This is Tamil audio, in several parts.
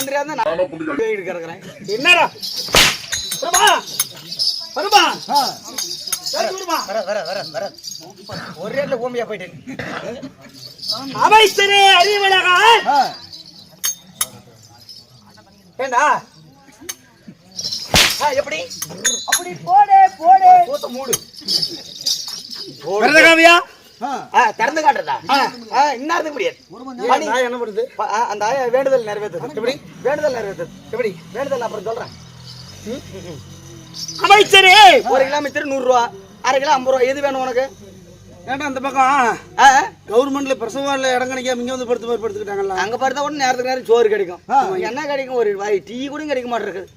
மந்திரியா இருந்தா நான் கிடக்குறேன். என்னடா? பிரபா பிரபா சரி, விடுமா. வர, வர, வர, வர. ஒரு ரேட்ல ஊமையா போயிட்டேன். அமைச்சரே ஏண்டா? எப்படி? அப்படி போடு போடு. மூடு. விரதகாவியா திறந்து காட்டுறதா? ஆ, இன்னார்த்துக்கு முடியாது. என்ன பண்ணுது அந்த ஆயா வேண்டுதல் நிறைவேற்றுது எப்படி? வேண்டுதல் நிறைவேற்றுது எப்படி? வேண்டுதல் அப்புறம் சொல்றேன். அமைச்சரே ஒரு கிலோமீட்டர் நூறு ரூபா அரை கிலோ ஐம்பது ரூபா. எது வேணும் உனக்கு? ஏன்டா அந்த பக்கம்? ஆ, கவர்மெண்ட்ல பிரசவால இடம் கிடைக்காம இங்க வந்து படுத்து படுத்துக்கிட்டாங்கல்ல. அங்க படுத்தா கூட நேரத்துக்கு நேரம் சோறு கிடைக்கும். என்ன கிடைக்கும்? ஒரு வாய் டீ கூட கிடைக்க மாட்டேங்குது.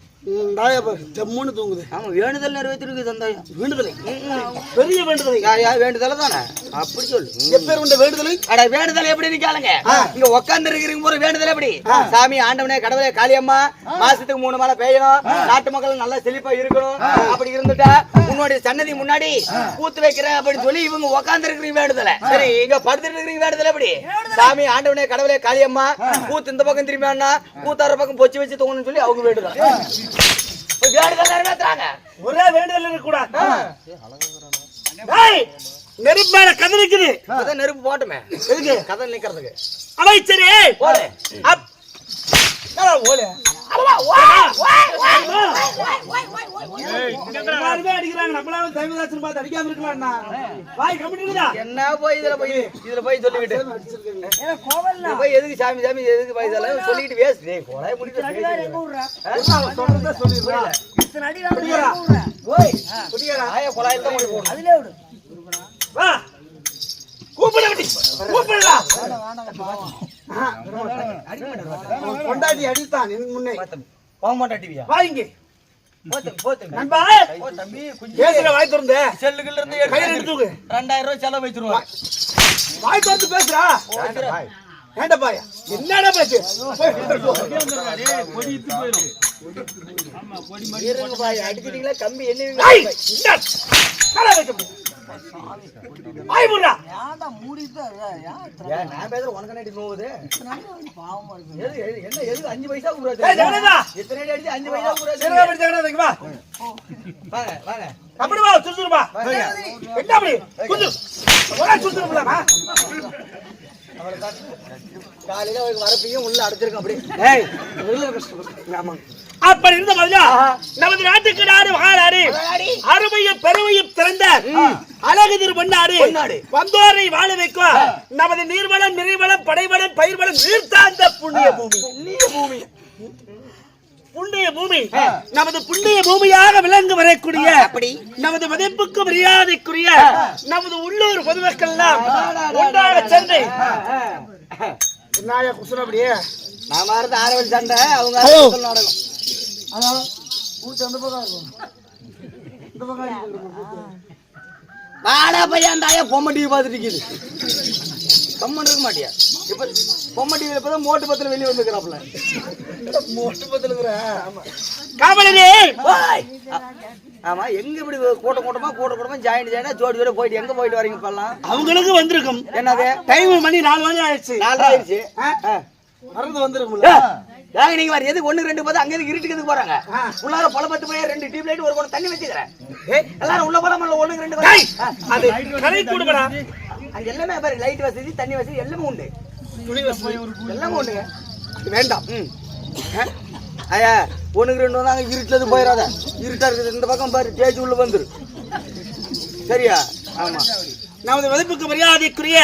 தாயா ஜம்முன்னு தூங்குது. ஆமா வேண்டுதல் நிறைவேற்றிருக்கு தந்தாயம் வேண்டுதலை? பெரிய வேண்டுதலை. யா, யா, வேண்டுதல் தானே? அப்படி சொல்லு. எப்பேர் உண்ட வேண்டுதலை? அட வேண்டுதல் எப்படின்னு கேளுங்க? இங்க உட்கார்ந்து இருக்கிறீங்க போற வேண்டுதல் எப்படி? சாமி ஆண்டவனே கடவுளே காளியம்மா மாசத்துக்கு மூணு மழை பெய்யணும். நாட்டு மக்கள் நல்லா செழிப்பா இருக்கணும். அப்படி இருந்துட்டா உன்னுடைய சன்னதி முன்னாடி கூத்து வைக்கிறேன் அப்படின்னு சொல்லி இவங்க உட்கார்ந்து இருக்கிறீங்க வேண்டுதல சரி இங்க படுத்துட்டு இருக்கிறீங்க வேண்டுதல் எப்படி? சாமி ஆண்டவனே கடவுளே காளியம்மா கூத்து இந்த பக்கம் திரும்பி கூத்தார பக்கம் பொச்சி வச்சு தூங்கணும்னு சொல்லி அவங்க வேண்டுதல். ஒரே வேண்டுதல் இருக்க கூடாது நெருப்பான கதை இருக்குது. அதான் நெருப்பு போட்டுமே. எதுக்கு? கதை நிக்கிறதுக்கு. அமைச்சரே போடு. அப்- என்னடா ஓடு? என்ன போய் இதுல போய் இதுல போய் சொல்லிக்கிட்டு இது போய் எதுக்கு சாமி சாமி எதுக்கு போய் சொல்லிட்டு வேஸ்ட் கொலை சொல்றத சொல்லிடுறா கொலாயில தான் போய் போடு வா. கூப்பிட அப்படி கூப்பிடா கொண்டாடி அடித்தான் முன்னே. போக மாட்டா டிவியா வா இங்கே. போத்தம் போத்தம் நண்பா ஓ தம்பி குஞ்சு. பேசுற வாய் திறந்து. செல்லுக்குள்ள இருந்து கையில எடுத்து தூக்கு. ரெண்டாயிரம் ரூபாய் செலவு வச்சிருவான் வாய் திறந்து பேசுறா. ஏண்டா பாயா? என்னடா பேச்சு அடிச்சிட்டீங்களா? கம்பி என்ன? அஞ்சு பைசா அஞ்சு பைசா. வாங்க வாங்க. அப்படி வா, சுறுசுறு வா. என்ன அப்படி? குத்து. காலையில ஒரு வரப்பையும் உள்ள அடைச்சிருக்கோம் அப்படி இருந்த பதிலா நமது நாட்டுக்கு நாடு மகாநாடு. அருமையும் பெருமையும் திறந்த அழகு திரு பொன்னாடு. வந்தோரை வாழ வைக்கும் நமது நீர்வளம் நிறைவளம் படைவளம் பயிர்வளம் நீர்த்தாந்த புண்ணிய பூமி. புண்ணிய பூமி. புண்ணிய பூமி. நமது புண்ணிய பூமியாக விளங்கு வரக்கூடிய அப்படி. நமது மதிப்புக்கு மரியாதைக்குரிய நமது உள்ளூர் பொதுமக்கள் எல்லாம் ஒன்றாக சேர்ந்து நாயா குசுன அப்படியே? நாம இருந்து ஆரவல் சண்டை அவங்க நாடகம் வாடா பையன் ஆயா பொம்மை டிவி பார்த்துட்டு இருக்குது. கம்மன் இருக்க மாட்டியா? இப்ப பொம்மை டிவியில இப்பதான் மோட்டு பத்திர வெளியே வந்துக்கிறாப்ல மோட்டு ஆமா. எங்க இப்படி கூட்டம் கூட்டமா கூட்ட கூட்டமா ஜாயின் ஜாயினா ஜோடி ஜோடி போயிட்டு எங்க போயிட்டு வரீங்க இப்பெல்லாம் அவங்களுக்கு வந்திருக்கும். என்னது? டைம் மணி நாலு மணி ஆயிடுச்சு. நாலரை ஆயிடுச்சு. மறந்து வந்திருக்கும்ல. ஏங்க நீங்க வர எதுக்கு ஒண்ணு ரெண்டு பார்த்து அங்க இருந்து இருட்டுக்கு எதுக்கு போறாங்க? உள்ளார பல பத்து போய் ரெண்டு டியூப் லைட் ஒரு குடம் தண்ணி வச்சுக்கிறேன். எல்லாரும் உள்ள போலாம ஒண்ணுக்கு ரெண்டு டேய், வரும். அது கரை கூடுமடா. அங்க எல்லாமே பாரு லைட் வசதி தண்ணி வசதி எல்லாமே உண்டு. துணி வசதி எல்லாமே உண்டுங்க அது வேண்டாம். ம்? ஐயா ஒண்ணுக்கு ரெண்டு வந்தாங்க இருட்டுல போயிடாத இருட்டா இருக்குது இந்த பக்கம் பாரு தேய்ச்சி உள்ள வந்துரு. சரியா? ஆமா. நமது மதிப்புக்கு மரியாதைக்குரிய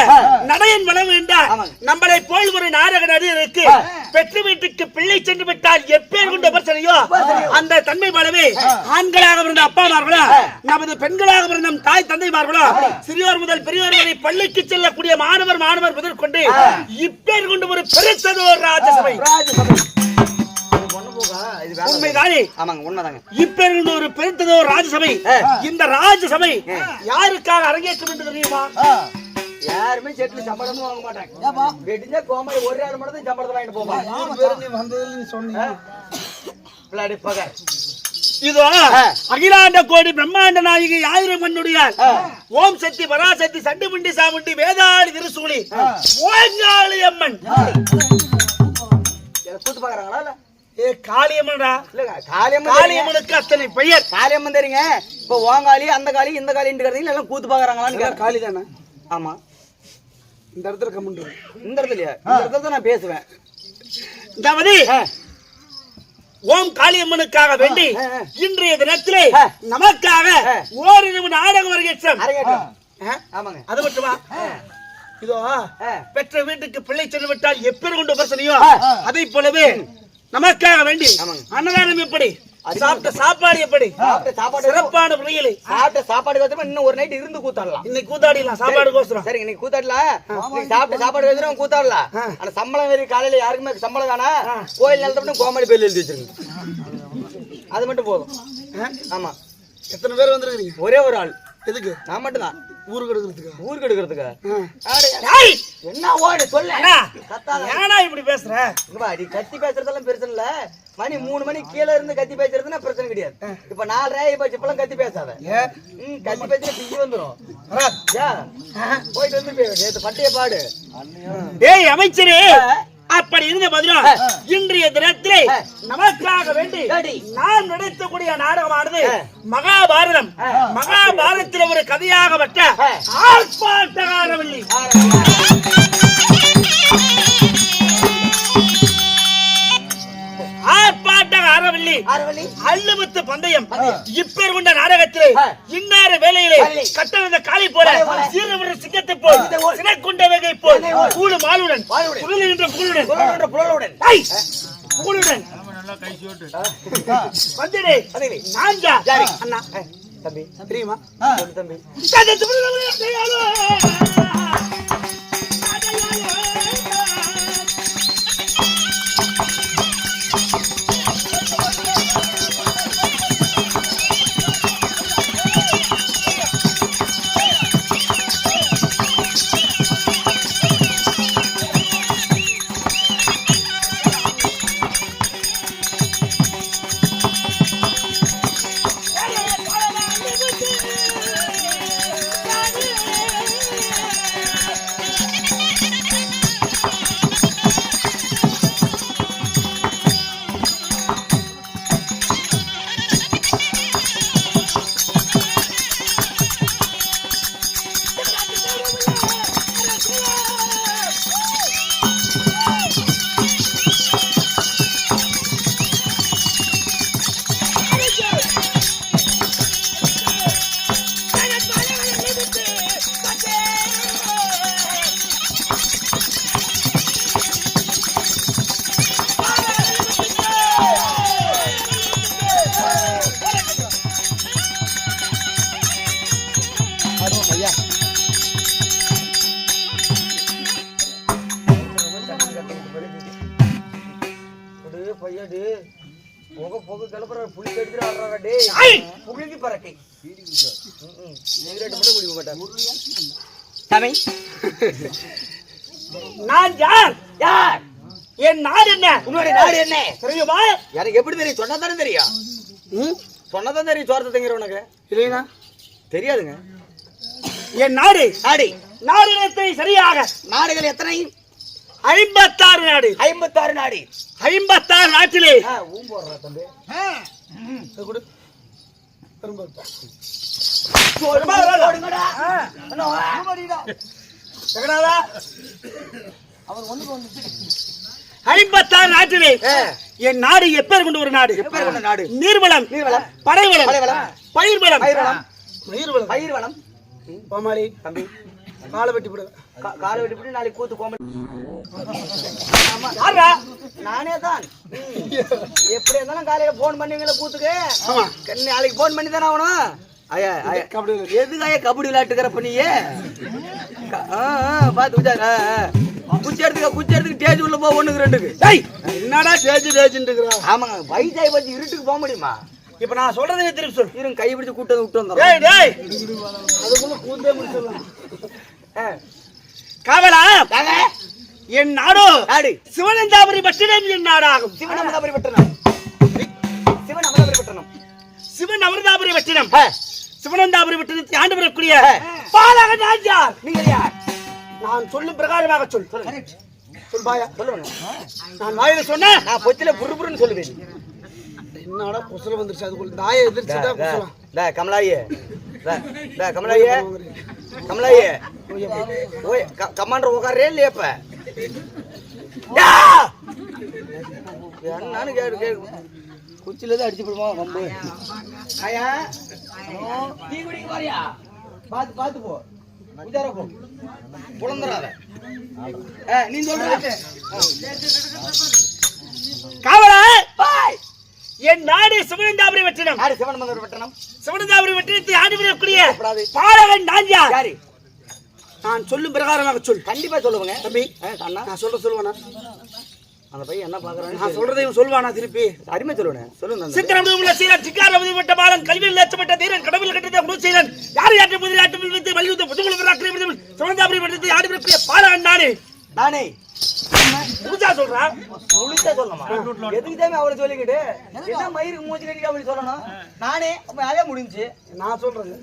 நடையன் வளம் என்றால். நம்மளை போல் ஒரு நாடக நடிகருக்கு பெற்று வீட்டுக்கு பிள்ளை சென்று விட்டால் எப்பேர் கொண்ட பிரச்சனையோ அந்த தன்மை போலவே ஆண்களாக இருந்த அப்பாமார்களோ நமது பெண்களாக இருந்த தாய் தந்தைமார்களோ சிறியோர் முதல் பெரியோர் வரை பள்ளிக்கு செல்லக்கூடிய மாணவர் மாணவர் முதல் கொண்டு இப்பேர் கொண்டு ஒரு பெருத்ததோர் ராஜசபை. ராஜசபை. உண்மைதானே ஆமாங்க உண்மைதாங்க. இப்பேர் கொண்டு ஒரு பெருத்ததோர் ராஜசபை இந்த ராஜசபை யாருக்காக அரங்கேற்றம் என்று தெரியுமா? யாருமே செட்டில் சம்பளமும் வாங்க மாட்டாங்க. வெடிஞ்சா கோமாளி ஒரு ஆள் மட்டும் தான் சம்பளத்தை வாங்கிட்டு போவாங்க. நீ இதோ ஆ. அகிலாண்ட கோடி பிரம்மாண்ட நாயகி ஆயிரம் மண்ணுடைய ஓம் சக்தி பராசக்தி சண்டிமுண்டி சாமுண்டி வேதாளி திருசூலி ஓங்காளி அம்மன் கூத்து பாக்குறாங்களா இல்ல? ஏ காளியம்மன்டா. இல்ல காளியம்மன் தெரியுங்க. காளியம்மனுக்கு அத்தனை பெயர். காளியம்மன் தெரியுங்க. இப்ப ஓங்காளி அந்த காளி இந்த காளின்னு எல்லாம் கூத்து பாக்குறாங்களான்னு காளி தானே ஆமா. இந்த இடத்துல கமெண்ட் இந்த இடத்துலயா இந்த இடத்துல தான் நான் பேசுவேன். அதாவது ஓம் காளியம்மனுக்காக வேண்டி. இன்றைய தினத்திலே. நமக்காக ஆ. ஓரிரவு நாடகம் வருகிறோம் அரங்கேற்றம். ஆமாங்க. அது மட்டுமா? இதோ. பெற்ற வீட்டுக்கு பிள்ளை சென்று விட்டால் எப்பேர் கொண்டு பிரச்சனையோ. அதை போலவே நமக்காக வேண்டி. அன்னதானம் எப்படி? சாப்பிட்ட சாப்பாடு எப்படி? சாப்பிட்ட சாப்பாடு சிறப்பான முறையிலே. சாப்பிட்ட சாப்பாடு வச்சுமா இன்னும் ஒரு நைட் இருந்து கூத்தாடலாம். இன்னைக்கு கூத்தாடிலாம் சாப்பாடு கோசரம். சரி இன்னைக்கு கூத்தாடலாம் சாப்பிட்ட சாப்பாடு வச்சுரும் கூத்தாடலாம் ஆனா சம்பளம் வேறு காலையில யாருக்குமே சம்பளம் காணா கோயில் நிலத்தை கோமாளி பேர்ல எழுதி வச்சிருங்க அது மட்டும் போதும். ஆமா. எத்தனை பேர் வந்திருக்கீங்க ஒரே ஒரு ஆள். எதுக்கு? நான் மட்டும் எடுக்கிறதுக்கு ஊருக்கு எடுக்கிறதுக்கு ஏய், என்ன ஓடு? சொல்ல. இப்படி பேசுற? இங்க பா, நீ கத்தி பேசுறதெல்லாம் பிரச்சனை இல்ல. மணி மூணு மணி கீழே இருந்து கத்தி பேசுறதுன்னா பிரச்சனை கிடையாது. இப்ப நாலு ரேய் போச்சு இப்பெல்லாம் கத்தி பேசாத. கத்தி பேசினா பிஞ்சு வந்துரும். ஏன்? போயிட்டு வந்து நேத்து பட்டைய பாடு. ஏய் அமைச்சரே! அப்படி இருந்த பதிலும் இன்றைய தினத்திலே நமக்காக வேண்டி. நாம் நடத்தக்கூடிய நாடகமானது. மகாபாரதம் மகாபாரதத்தில் ஒரு கதையாகப்பட்ட. ஆர்ப்பாட்டகாரவல்லி ஆரவள்ளி அள்ளுமுத்து பந்தயம் இப்பேர் கொண்ட நாடகத்திலே. இன்னார வேலையிலே வேலை. கட்டணந்த காளை போல. சீரவிட சிங்கத்தை போல். சினக்குண்ட வேகை போல். கூடு மாலுடன்! புகழுடன் வந்தடே அதே நான்கா யாரு? அண்ணா தம்பி தெரியுமா தம்பி அடே பையடு போக போக கிளப்புற புளி கடிச்சு ஆடுறாடா டேய்! புளிக்கு பறக்கை சாமி நான் யார்? யார்? என் நாடு என்ன? உன்னுடைய நாடு என்ன? தெரியுமா? எனக்கு எப்படி தெரியும்? சொன்னா தானே தெரியும். ம் சொன்னா தான் தெரியும் சோரத்தை திங்கிற உனக்கு. இல்லைண்ணா. தெரியாதுங்க. என் நாடு நாடு. நாடினத்தை சரியாக நாடுகள் எத்தனை? ஐம்பத்தாறு நாடு. ஐம்பத்தாறு நாடு. ஐம்பத்தாறு நாட்டிலே. ஆ, ஊம் போடுறா தம்பி. இதை கொடு. திரும்ப இருப்பா. போடுங்கடா. அண்ணா, ஜெகநாதா ஐம்பத்தாறு நாட்டிலே. என் நாடு எப்பேர் கொண்ட ஒரு நாடு? எப்பேர் கொண்ட நாடு? நீர்வளம். நீர்வளம், படைவளம். படைவளம், பயிர்வளம். பயிர்வளம், மயிர்வலம் பயிர் வளம் கோமாளி தம்பி. காலை வெட்டி போடு. காலை வெட்டி போட்டு நாளைக்கு கூத்து யாரா? நானே தான். எப்படி இருந்தாலும் காலையில போன் பண்ணுவீங்களா கூத்துக்கு? நாளைக்கு போன் பண்ணி தானே ஆகணும்? ஐயா ஐயா. கபடி எதுக்காக கபடி விளையாட்டுக்கிறப்ப நீ? க- ஆ, ஆ, பாத்து விட்டாரு ஆ, ஆ. குச்சி எடுத்துக்க குச்சி எடுத்துக்க டேஜ் உள்ள போ ஒண்ணுக்கு ரெண்டுக்கு. என்னடா தேய்ச்சிட்டு இருக்கிறா? ஆமாங்க. வயசாகி வச்சு இருட்டுக்கு போக முடியுமா? இப்ப நான் சொல்றதை திருப்பி சொல்லு. இருங்க கை பிடிச்சு கூட்டு வந்து விட்டு வந்துடுறோம் டேய் டேய்! அதுக்குள்ள கூந்தே முடிச்சிடலாம். காவலா. என் நாடோ? நாடு சிவனந்தாபுரி பட்டினம் என் நாடாகும். சிவன் அமதாபுரி பட்டணம் சிவன் அமதாபுரி பட்டணம் சிவன் அமிர்தாபுரி ஆ, சிவனந்தாபுரி வெற்றினத்தை ஆண்டு வரக்கூடிய பாலக நாஞ்சார் நீங்க யார்? நான் சொல்லும் பிரகாரமாக சொல். சொல் பாயா சொல்லுங்க. நான் வாயில சொன்னேன். நான் பொச்சில புருபுருன்னு சொல்லுவேன். என்னடா குசல வந்துருச்சு அதுக்குள்ள தாயை குசலம் டா கமலாயே டா, கமலாயே கமலாயே ஓய் க- கமாண்டர் உட்காரே இல்லையா இப்ப! என்னன்னு கேடு கேடு குச்சில தான் அடிச்சு போடுமா வம்பு ஐயா டீ குடிக்க பாரியா பாத்து பாத்து போ உஜார போ புலந்துறாத ஆ, நீ சொல்ற என் நாடு சிவனந்தாபுரி வெற்றினம் யாரு சிவன் மந்தர் வெட்டணும் சிவனந்தாபுரி வெற்றினத்தை ஆண்டு வரக்கூடிய கூடாது. பாலகன் நாஞ்சார் யாரு? நான் சொல்லும் பிரகாரமாக சொல். கண்டிப்பா சொல்லுவாங்க. தம்பி அண்ணா நான் சொல்ற சொல்லுவானா? அந்த பையன் என்ன பாக்குறான்னு நான் சொல்றதையும் சொல்லுவானா திருப்பி? அருமை சொல்லுவேன். சொல்லுங்க சித்திரம் உள்ள சீலன் சிக்கார விட்ட பாலன் கல்வியில் லட்சப்பட்ட தீரன் கடவுள் கட்டத்தை குரு சீலன். யார் யாற்று முதல் ஆட்டு விழுத்து மல்யுத்த புதுகுல விராக்கிரி விடுதல் சிவனந்தாபுரி வெற்றினத்தை ஆண்டு வரக்கூடிய பாலகன் நாடு நானே. சொல்றான் முழுசா சொல்லணுமா? எதுக்கு தான் அவளை சொல்லிக்கிட்டு? என்ன மயிருக்கு மூச்சு கட்டிட்டு அப்படி சொல்லணும்? நானே அதே முடிஞ்சு. நான் சொல்றது.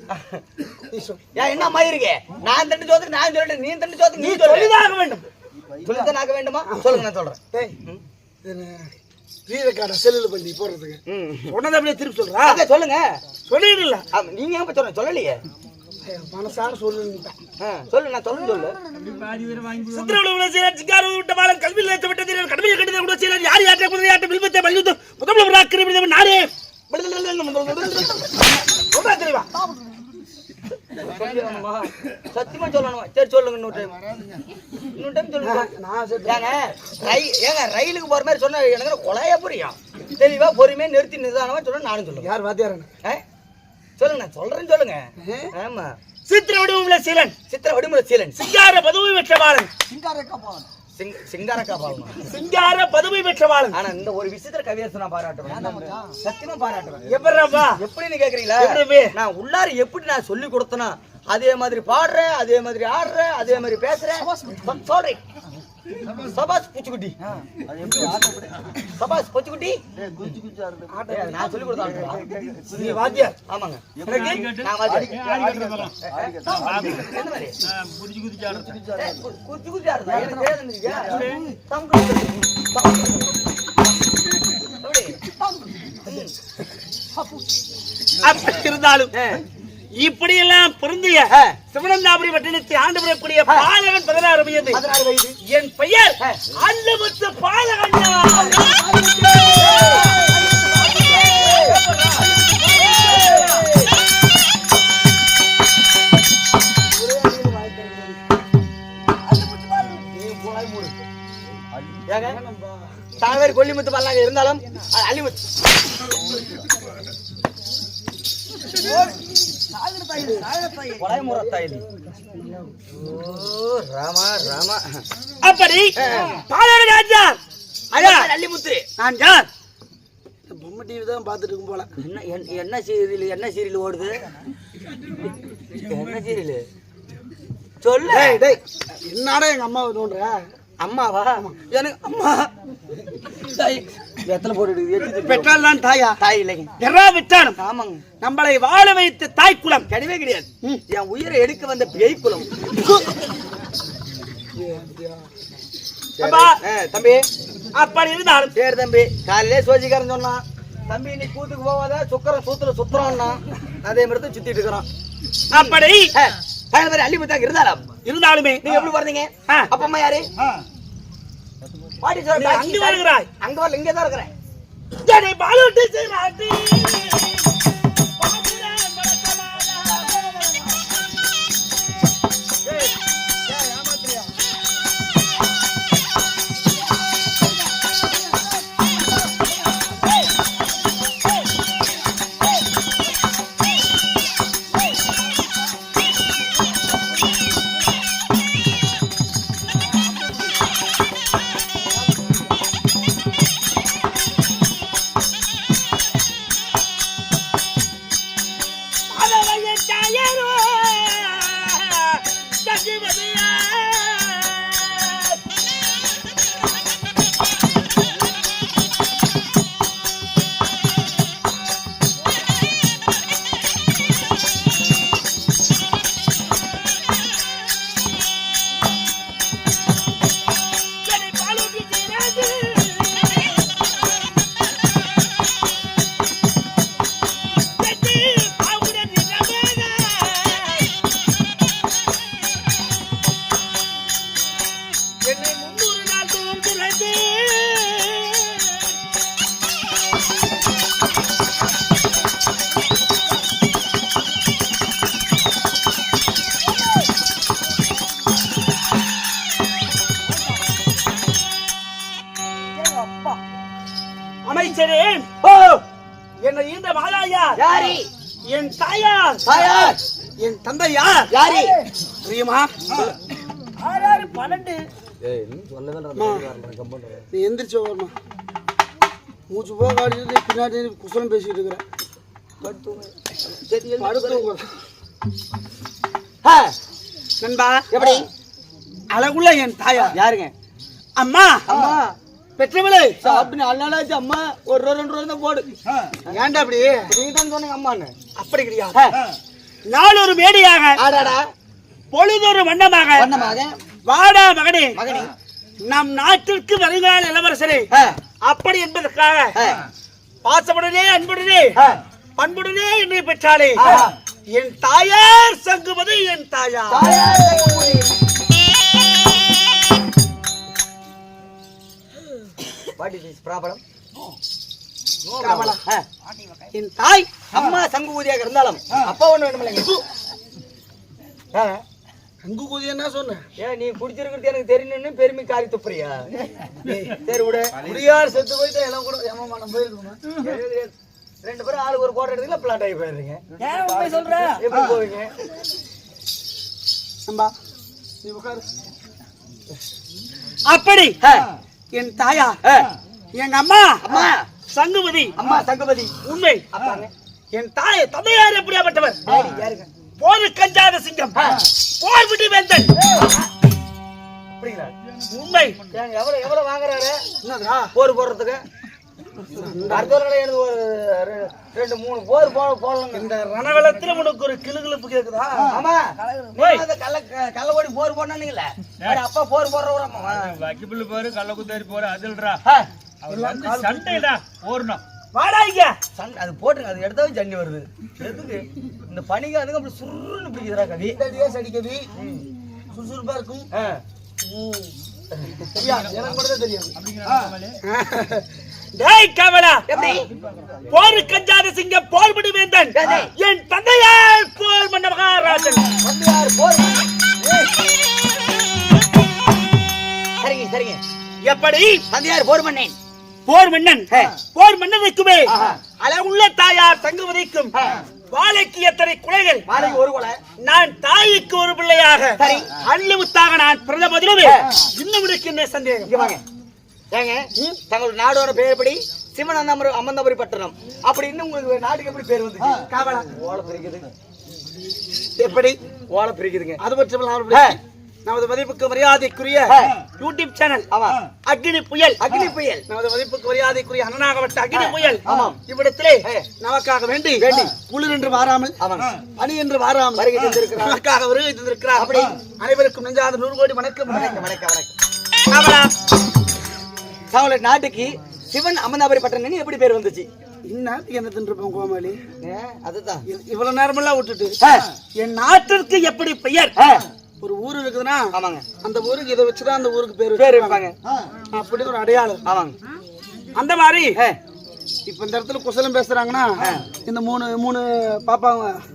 ஏன் என்ன மயிருக்கு நான் தண்டு சோத்துக்கு நான் சொல்லிட்டு நீ தண்டு சோத்துக்கு நீ நீ சொல்லு சொல்லிதாக வேண்டும். சொல்லித்தான் ஆக வேண்டுமா? சொல்லுங்க நான் சொல்றேன். ரீரெக்கார்டா செல்லுல பண்ணி போடுறதுக்கு. சொன்னதை அப்படியே திருப்பி சொல்றா? சொல்லுங்க. சொல்லிடல ஆமா, நீங்க சொல்றேன் சொல்லலையே. மனசார சொல்லுன்னுட்டேன் ஆ, சொல்லு நான் சொல்லுன்னு சொல்லு. சித்திரம் உள்ள சீலன் சிக்கார விட்ட பாலன் கல்வியில் லட்சப்பட்ட தீரன் கடவுள் கட்டத்தை குரு சீலன் யார் யாற்று முதல் ஆட்டு விழுத்த மல்யுத்த புதுகுல விராக்கிரி விடுதல் நாடே? சத்தியமா சொல்லணுமா? சரி சொல்லுங்க இன்னொரு டைம் இன்னொரு டைம் சொல்லுங்க. நான் ஏங்க ரயில் ஏங்க ரயிலுக்கு போற மாதிரி சொன்னா எனக்கு கொலையா புரியும்? தெளிவா பொறுமையா நிறுத்தி நிதானமா சொல்ல நானும் சொல்லுங்க யார் வாத்தியாரன்? சொல்லுங்க நான் சொல்றேன்னு சொல்லுங்க. ஆமா. சித்திர உள்ள சீலன். சித்திர வடிமுறை சீலன். சிங்கார பதவி பெற்ற பாலன். சிங்க சிங்காரக்கா பாலமா சிங்கார பதவி பெற்ற பாலன். ஆனா இந்த ஒரு விஷயத்துல கவியரசு நான் பாராட்டுவேன். சத்தியமா பாராட்டுவேன். எப்படிப்பா எப்படின்னு கேக்குறீங்களா? நான் உள்ளார எப்படி நான் சொல்லி கொடுத்தனா? அதே மாதிரி பாடுறேன் அதே மாதிரி ஆடுறேன் அதே மாதிரி பேசுறேன். சொல்றேன். சபாஸ் பூச்சிக்குட்டி. சபாஸ் பூச்சிக்குட்டி? நான் சொல்லி கொடுத்த ஆடுறா. நீ வாத்தியார். ஆமாங்க. நான் குச்சி குச்சி ஆடுறதா? எனக்கு? தம்பு. எப்படி? அப்படி இருந்தாலும். ஆ. இப்படி எல்லாம் பொருந்திய. சிவனந்தாபுரி பட்டினத்தை ஆண்டு வரக்கூடிய பாலகன் பதினாறு வயது என் பெயர். அல்லமுத்து பாலகன் தாவேரி கொல்லிமுத்து பல்லாங்க இருந்தாலும் அள்ளிமுத்து அப்படி ராஜா ஐயா அள்ளிமுத்து. நான் யார்? இந்த பொம்மை டிவி தான் பார்த்துட்டு இருக்கும் போல. என்ன என்ன- சீரியல் என்ன சீரியல் ஓடுது? என்ன சீரியல் சொல்லு. டேய் டேய். என்னடா எங்க அம்மாவை தோன்ற? அம்மாவா? எனக்கு அம்மா. எத்தனை போட்டு பெற்றால் தான் தாயா? தாய் இல்லைங்க. எறா விட்டானும் ஆமாங்க. நம்மளை வாழ வைத்த தாய் குலம். கிடையவே கிடையாது. என் உயிரை எடுக்க வந்த பேய் குலம். தம்பி. அப்படி இருந்தாலும் சரி தம்பி. காலையிலே சோசிக்காரன் சொன்னான் தம்பி நீ கூத்துக்கு போவாத சுக்கரம் சூத்துல சுத்துறோம்னா அதே மாதிரி தான் சுத்திட்டு இருக்கிறோம் அப்படி. பயண மாதிரி அள்ளி முத்தாங்க இருந்தாலும். இருந்தாலுமே. நீங்க எப்படி ஆ. அப்பா அம்மா யாரு? பாட்டி டாக்ஸி அங்கு. வருகிறாய். அங்க வரல இங்கே தான் இருக்கிறேன் என்னை யார்? தெரியுமா ஆறு ஆறு பன்னெண்டு. அம்மா, நீ எந்திரிச்சு வரணும் மூச்சு போக காட்டிட்டு பின்னாடி குசலம் பேசிட்டு இருக்கிற படுத்து உங்க- ஆ, நண்பா. எப்படி? அழகுள்ள என் தாயார். யாருங்க? அம்மா. அம்மா. பெற்றவளே. சாப்பிட்டு நாலு அம்மா. ஒரு ரூபா ரெண்டு ரூபா தான் போடு. ஏன்டா அப்படி? நீங்க தான் சொன்னீங்க அம்மான்னு அப்படி கிடையாது நாளொரு மேடையாக பொழுதொரு வண்ணமாக வண்ணமாக. வாடா மகனே. மகனே. நம் நாட்டிற்கு வருங்கால இளவரசரே. அப்படி என்பதற்காக பாசமுடனே அன்புடனே. பண்புடனே என்னை பெற்றாளே. ஆ. என் தாயார் சங்குவது என் தாயார். What is this problem? Kamala. என் தாய் அம்மா சங்கு ஊதியாக இருந்தாலும் அப்பா ஒண்ணு வேணுமில்லைங்க ஆ, அங்கு கூதி என்ன சொன்ன? ஏன் நீ குடிச்சிருக்கிறது எனக்கு தெரியணும்னு பெருமை காரி துப்புறியா? சரி விடு. குடியார் செத்து போயிட்டா எல்லாம் கூட ஏமா நம்ம போயிருக்கோமா? ரெண்டு பேரும் ஆளுக்கு ஒரு கோட்டை எடுத்துல பிளாட் ஆகி போயிருங்க ஏன் உண்மை சொல்ற? எப்படி போவீங்க? நம்பா நீ உட்காரு. அப்படி. என் தாயார் ஆ, எங்க அம்மா. அம்மா. சங்குமதி. அம்மா சங்கபதி உண்மை. என் தாய் தந்தையார் எப்படியாப்பட்டவர்? போரு கஞ்சாத சிங்கம். போர் விட்டு வேந்தன். உண்மை. எவ்வளவு எவ்வளவு வாங்குறாரு? போர் போடுறதுக்கு? அடுத்த ஒரு ரெண்டு மூணு போர் போட போடலங்க இந்த ரணவளத்துல உனக்கு ஒரு கிளுகிழப்பு கேக்குதா? ஆமா. அந்த கள்ள கள்ள ஓடி போர் போடணுங்களே அப்பா போர் வக்கிப்புள்ள போரு போரு ஆ, அவர் வந்து சண்டைடா ஓடணும். வாடா இங்க. சண்டை அது போட்டுங்க அது எடுத்தாலும் சண்டை வருது. எதுக்கு? இந்த பனிக்கு அதுக்கு அப்படி சுருன்னு பிடிக்குதுடா கவி. அடிக்கடி சுறுசுறுப்பா இருக்கும். ஆ. சரியா எனக்கு மட்டும் டேய் கமலா. எப்படி? போரு கஞ்சாத சிங்கம் போர் விட்டு வேந்தன். என் தந்தையார் போர் மன்ன மகாராஜன். போர் சரிங்க சரிங்க. எப்படி? தந்தையார் போர் பண்ணேன். போர் மன்னன். போர் மன்னனுக்குமே. அழகுள்ள தாயார் தங்குவதைக்கும் வாழைக்கு எத்தனை குலைகள்? ஒரு கொலை. நான் தாய்க்கு ஒரு பிள்ளையாக. சரி. அள்ளுமுத்தாக நான் பிறந்த பதிலுமே இன்னும் என்ன சந்தேகம்? ஏங்க தங்களோட நாடோட பெயர்படி சிவன் அந்தமரி அம்மந்தபுரி பட்டணம் அப்படின்னு உங்களுக்கு நாட்டுக்கு எப்படி பேர் வந்து காவலா? ஓலை பிரிக்குது எப்படி? ஓலை பிரிக்குதுங்க அது பற்றி ஆ. நமது மதிப்புக்கு மரியாதைக்குரிய. யூடியூப் சேனல் ஆமா அக்னி புயல். அக்னி புயல். நமது மதிப்புக்கு மரியாதைக்குரிய அண்ணனாகப்பட்ட அக்னி. புயல். ஆமாம். இவ்விடத்திலே. நமக்காக வேண்டி வேண்டி. குளிர் என்று வாராமல் ஆமாங்க பனி என்று வாராமல் வருகை தந்திருக்கிறார். நமக்காக வருகை தந்திருக்கிறார். அப்படி. அனைவருக்கும் நெஞ்சாத நூறு கோடி வணக்கம். வணக்கம் வணக்கம் வணக்கம். நாட்டுக்கு சிவன் அம்மந்தாபுரி பட்டணம் எப்படி பேர் வந்துச்சு? இந்நாட்டுக்கு என்ன தின்றுப்போம் கோமாளி? அதுதான். இவ்வளவு நேரமெல்லாம் விட்டுட்டு. என் நாட்டிற்கு எப்படி பெயர்? ஒரு ஊர் இருக்குதுன்னா ஆமாங்க. அந்த ஊருக்கு இதை வச்சுதான் அந்த ஊருக்கு பேர் பேர். வைப்பாங்க. அப்படி ஒரு அடையாளம். ஆமாங்க. அந்த மாதிரி இப்ப இந்த இடத்துல குசலம் பேசுறாங்கன்னா இந்த மூணு மூணு பாப்பா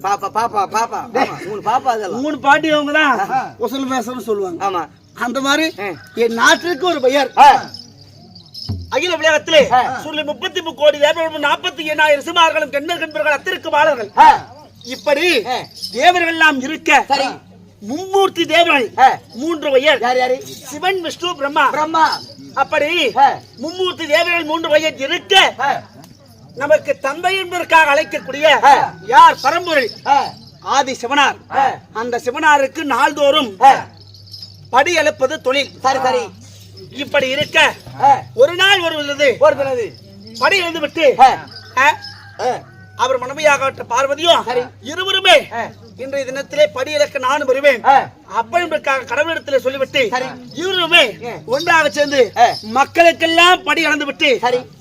பாப்பா பாப்பா. ஆமா, மூணு பாப்பா மூணு பாட்டி அவங்க தான் குசலம் பேசுறேன்னு சொல்லுவாங்க. ஆமா. அந்த மாதிரி. என் நாட்டிற்கு ஒரு பெயர் அகில உலகத்திலே. சொல்லி முப்பத்தி மூணு கோடி நாற்பத்தி எண்ணாயிரம் சிமார்களும் கண்ணர் கண்பர்கள் அத்திருக்கு வாழர்கள் இப்படி. தேவர்கள் எல்லாம் இருக்க மும்மூர்த்தி தேவர்கள் மூன்று பெயர் யார் யாரு? சிவன் விஷ்ணு பிரம்மா. பிரம்மா. அப்படி மும்மூர்த்தி தேவர்கள் மூன்று பெயர் இருக்க நமக்கு தந்தை என்பதற்காக அழைக்கக்கூடிய. யார் பரம்பொருள்? ஆதி சிவனார். அந்த சிவனாருக்கு நாள்தோறும் படி எழுப்பது தொழில். சரி சரி. இப்படி இருக்க ஒரு நாள் வருவது ஒருத்தனது படி எழுந்து விட்டு அவர் மனைவியாகப்பட்ட பார்வதியும். இருவருமே. இன்றைய தினத்திலே படி இறக்க நானும் வருவேன் அப்பன்பதற்காக கடவுளிடத்திலே சொல்லிவிட்டு ஆ. ஒன்றாக சேர்ந்து. மக்களுக்கெல்லாம் படி இழந்து விட்டு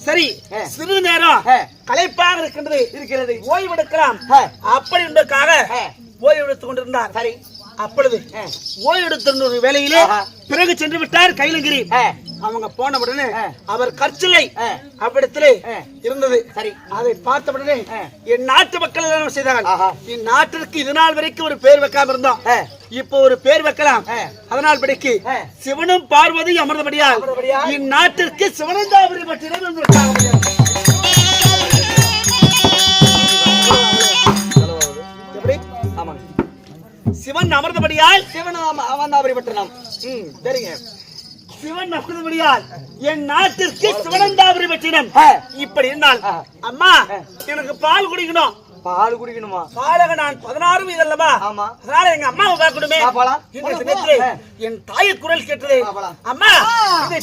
சரி. சிறிது நேரம். களைப்பாக இருக்கின்றது இருக்கிறது ஓய்வெடுக்கலாம். அப்படி என்பதற்காக. ஓய்வெடுத்துக் கொண்டிருந்தார் சரி அப்பொழுது. ஓய்வெடுத்த ஆஹா. பிறகு சென்று விட்டார் கைலங்கிரி அவங்க போன உடனே. அவர் கற்சிலை. அவ்விடத்திலே. இருந்தது சரி அதை பார்த்த உடனே. என் நாட்டு மக்கள் என்ன செய்தார்கள். என் நாட்டிற்கு இது நாள் வரைக்கும் ஒரு பேர் வைக்காம இருந்தோம் இப்போ ஒரு பேர் வைக்கலாம். அதனால் படிக்கு. சிவனும் பார்வதி அமர்ந்தபடியால் இந்நாட்டிற்கு சிவனந்தாபுரி பட்டினம் அவன் அமர்ந்தபடியால் சிவனாம அவந்தாபுரி பட்டணம். சரிங்க. சிவன் அமர்ந்தபடியால் என் நாட்டிற்கு சிவனந்தாபுரி பட்டினம். இப்படி இருந்தால். அம்மா எனக்கு பால் குடிக்கணும். பால் குடிக்கணுமா? பாலக நான் பதினாறு வயது அல்லவா ஆமா. அதனால எங்க அம்மாவை பார்க்கணுமே. என் தாய் குரல் கேட்டது. அம்மா இதை